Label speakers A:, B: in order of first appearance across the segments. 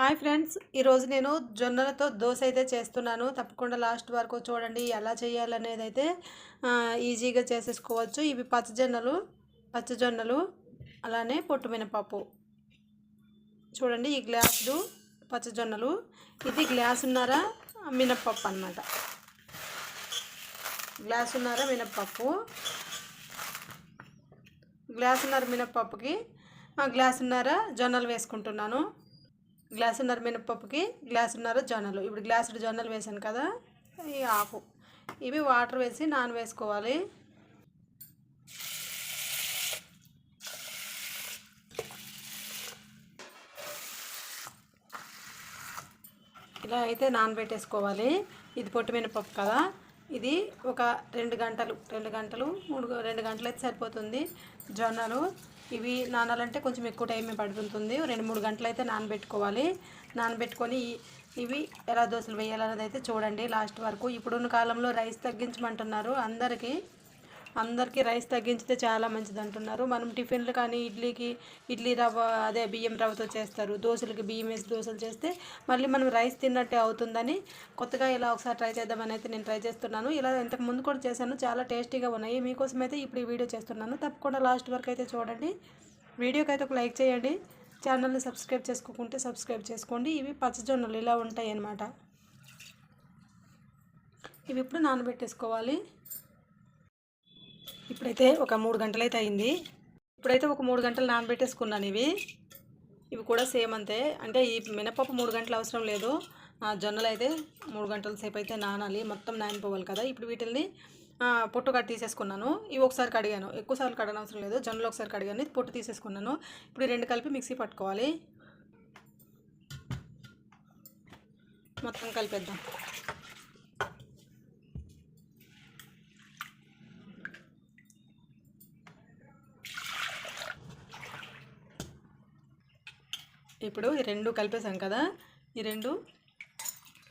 A: Hi friends ఈరోజు నేను జొన్నలతో దోశ అయితే చేస్తున్నాను. తప్పకుండా లాస్ట్ వరకు చూడండి ఎలా చేయాలనేది అయితే ఈజీగా చేసేసుకోవచ్చు. ఇవి పచ్చజొన్నలు పచ్చజొన్నలు అలానే పొట్టు మినపప్పు. చూడండి ఈ గ్లాసులు పచ్చజొన్నలు ఇది గ్లాస్ ఉన్నారా మినప్పప్పు అన్నమాట. గ్లాసున్నర మినప్పప్పు ఉన్నారు మినప్పప్పుకి గ్లాస్ ఉన్నారా జొన్నలు వేసుకుంటున్నాను. గ్లాసున్నర మినప్పప్పుకి గ్లాసున్నర జొన్నలు. ఇప్పుడు గ్లాసుడు జొన్నలు వేసాను కదా ఈ ఆకు ఇవి వాటర్ వేసి నాన వేసుకోవాలి ఇలా అయితే నానబెట్టేసుకోవాలి. ఇది పొట్టు మినపప్పు కదా. ఇది ఒక రెండు గంటలు రెండు గంటలు మూడు రెండు గంటలు అయితే సరిపోతుంది. జొన్నలు ఇవి నానాలంటే కొంచెం ఎక్కువ టైం పడుతుంది రెండు మూడు గంటలు అయితే నానబెట్టుకోవాలి. నానబెట్టుకొని ఇవి ఎలా దోశలు వేయాలనేది అయితే చూడండి లాస్ట్ వరకు. ఇప్పుడున్న కాలంలో రైస్ తగ్గించమంటున్నారు అందరికీ. అందరికీ రైస్ తగ్గించితే చాలా మంచిది అంటున్నారు. మనం టిఫిన్లు కానీ ఇడ్లీకి ఇడ్లీ రవ్వ అదే బియ్యం రవ్వతో చేస్తారు. దోశలకి బియ్యం వేసి దోశలు చేస్తే మళ్ళీ మనం రైస్ తిన్నట్టే అవుతుందని కొత్తగా ఇలా ఒకసారి ట్రై చేద్దామని అయితే నేను ట్రై చేస్తున్నాను. ఇలా ఇంతకు ముందు కూడా చేశాను. చాలా టేస్టీగా ఉన్నాయి. మీకోసం అయితే ఇప్పుడు ఈ వీడియో చేస్తున్నాను. తప్పకుండా లాస్ట్ వరకు అయితే చూడండి. వీడియోకి అయితే ఒక లైక్ చేయండి. ఛానల్ని సబ్స్క్రైబ్ చేసుకోకుంటే సబ్స్క్రైబ్ చేసుకోండి. ఇవి పచ్చజొన్నలు ఇలా ఉంటాయి అన్నమాట ఇవి ఇప్పుడు నానబెట్టేసుకోవాలి? ఇప్పుడైతే ఒక మూడు గంటలైతే అయింది. ఇప్పుడైతే ఒక మూడు గంటలు నానబెట్టేసుకున్నాను ఇవి. ఇవి కూడా సేమ్ అంతే. అంటే ఈ మినపప్పు మూడు గంటలు అవసరం లేదు. జొన్నలు అయితే మూడు గంటల సేపు అయితే నానాలి. మొత్తం నానిపోవాలి కదా. ఇప్పుడు వీటిని పొట్టు కట్టి తీసేసుకున్నాను. ఇవి ఒకసారి కడిగాను. ఎక్కువసార్లు కడగడం అవసరం లేదు. జొన్నలు ఒకసారి కడిగాను. ఇది పొట్టు తీసేసుకున్నాను. ఇప్పుడు రెండు కలిపి మిక్సీ పట్టుకోవాలి. మొత్తం కలిపేద్దాం. ఇప్పుడు ఈ రెండు కలిపేసాం కదా. ఈ రెండు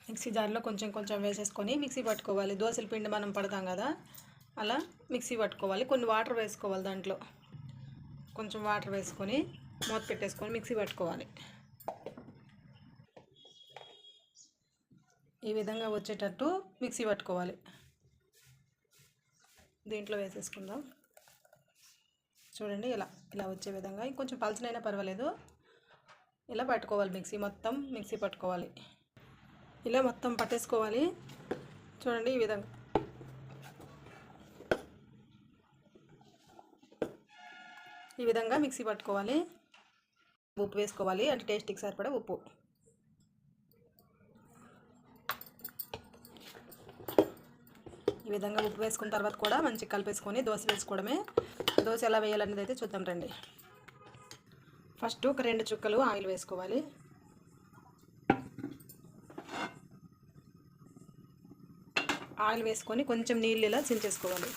A: మిక్సీ జార్లో కొంచెం కొంచెం వేసేసుకొని మిక్సీ పట్టుకోవాలి. దోశల పిండి మనం పడతాం కదా. అలా మిక్సీ పట్టుకోవాలి. కొన్ని వాటర్ వేసుకోవాలి దాంట్లో. కొంచెం వాటర్ వేసుకొని మూత పెట్టేసుకొని మిక్సీ పట్టుకోవాలి. ఈ విధంగా వచ్చేటట్టు మిక్సీ పట్టుకోవాలి. దీంట్లో వేసేసుకుందాం. చూడండి ఇలా ఇలా వచ్చే విధంగా. ఇంకొంచెం పలచనైనా పర్వాలేదు. ఇలా పట్టుకోవాలి మిక్సీ మొత్తం మిక్సీ పట్టుకోవాలి. ఇలా మొత్తం పట్టేసుకోవాలి. చూడండి ఈ విధంగా. ఈ విధంగా మిక్సీ పట్టుకోవాలి. ఉప్పు వేసుకోవాలి అంటే టేస్ట్కి సరిపడా ఉప్పు. ఈ విధంగా ఉప్పు వేసుకున్న తర్వాత కూడా మంచిగా కలిపేసుకొని దోశ వేసుకోవడమే. దోశ ఎలా వేయాలనేది అయితే చూద్దాం రండి. ఫస్ట్ ఒక రెండు చుక్కలు ఆయిల్ వేసుకోవాలి. ఆయిల్ వేసుకొని కొంచెం నీళ్ళు ఇలా చించేసుకోవాలి.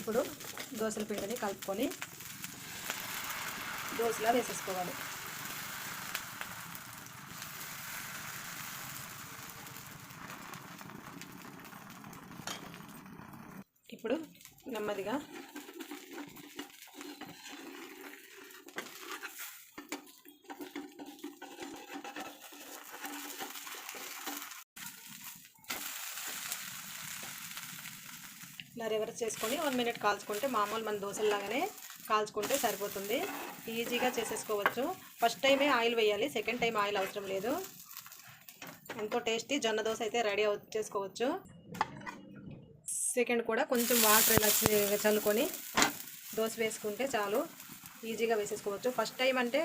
A: ఇప్పుడు దోశల పిండిని కలుపుకొని దోశలా వేసేసుకోవాలి. ఇప్పుడు నెమ్మదిగా ఇలా రివర్స్ చేసుకొని వన్ మినిట్ కాల్చుకుంటే మామూలు మన దోశల్లాగానే కాల్చుకుంటే సరిపోతుంది. ఈజీగా చేసేసుకోవచ్చు. ఫస్ట్ టైమే ఆయిల్ వేయాలి సెకండ్ టైం ఆయిల్ అవసరం లేదు. ఎంతో టేస్టీ జొన్న దోశ అయితే రెడీ చేసుకోవచ్చు. సెకండ్ కూడా కొంచెం వాటర్ ఇలా చల్లుకొని దోశ వేసుకుంటే చాలు. ఈజీగా వేసేసుకోవచ్చు. ఫస్ట్ టైం అంటే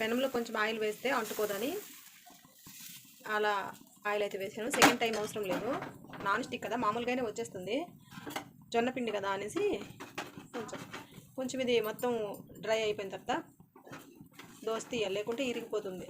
A: పెనంలో కొంచెం ఆయిల్ వేస్తే అంటుకోదని. అలా ఆయిల్ అయితే వేసాను. సెకండ్ టైం అవసరం లేదు. నాన్ స్టిక్ కదా మామూలుగానే వచ్చేస్తుంది. జొన్న పిండి కదా అనేసి కొంచెం కొంచెం ఇది మొత్తం డ్రై అయిపోయిన తర్వాత దోశ తీయాలి. లేకుంటే ఇరిగిపోతుంది.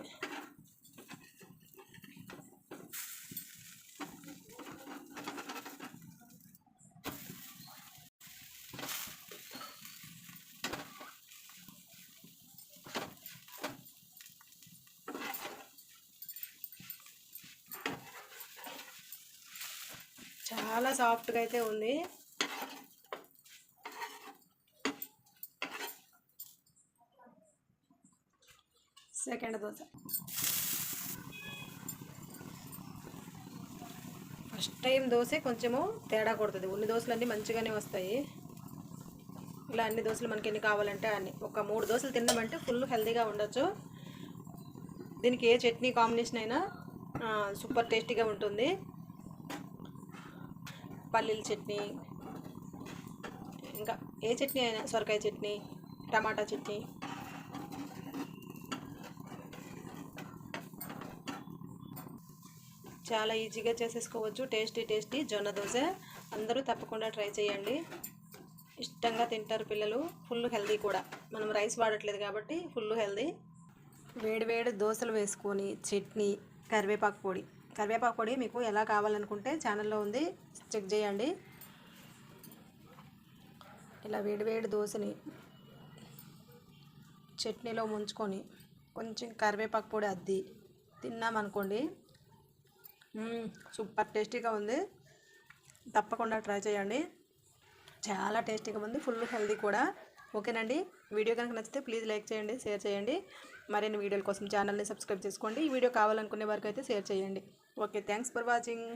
A: చాలా సాఫ్ట్గా అయితే ఉంది. Second dosa. First time dosa కొంచెము తేడా కొడుతుంది. ఉన్ని దోశలు అన్నీ మంచిగానే వస్తాయి. ఇలా అన్ని దోశలు మనకి ఎన్ని కావాలంటే అన్ని. ఒక మూడు దోశలు తిన్నామంటే ఫుల్ హెల్తీగా ఉండొచ్చు. దీనికి ఏ చట్నీ కాంబినేషన్ అయినా సూపర్ టేస్టీగా ఉంటుంది. పల్లీల చట్నీ ఇంకా ఏ చట్నీ అయినా సొరకాయ చట్నీ టమాటా చట్నీ. చాలా ఈజీగా చేసేసుకోవచ్చు. టేస్టీ టేస్టీ జొన్న దోశ. అందరూ తప్పకుండా ట్రై చేయండి. ఇష్టంగా తింటారు పిల్లలు. ఫుల్ హెల్దీ కూడా. మనం రైస్ వాడట్లేదు కాబట్టి ఫుల్ హెల్దీ వేడి వేడి దోశలు వేసుకొని చట్నీ కరివేపాకు పొడి. కరివేపాకు పొడి మీకు ఎలా కావాలనుకుంటే ఛానల్లో ఉంది. చెక్ చేయండి. ఇలా వేడివేడి దోశని చట్నీలో ముంచుకొని కొంచెం కరివేపాకు పొడి అద్ది. తిన్నామనుకోండి సూపర్ టేస్టీగా ఉంది. తప్పకుండా ట్రై చేయండి. చాలా టేస్టీగా ఉంది. ఫుల్ హెల్దీ కూడా. ఓకేనండి? వీడియో కనుక నచ్చితే ప్లీజ్ లైక్ చేయండి షేర్ చేయండి. మరిన్ని వీడియోల కోసం ఛానల్ని సబ్స్క్రైబ్ చేసుకోండి. ఈ వీడియో కావాలనుకునే వరకు అయితే షేర్ చేయండి. Okay thanks for watching.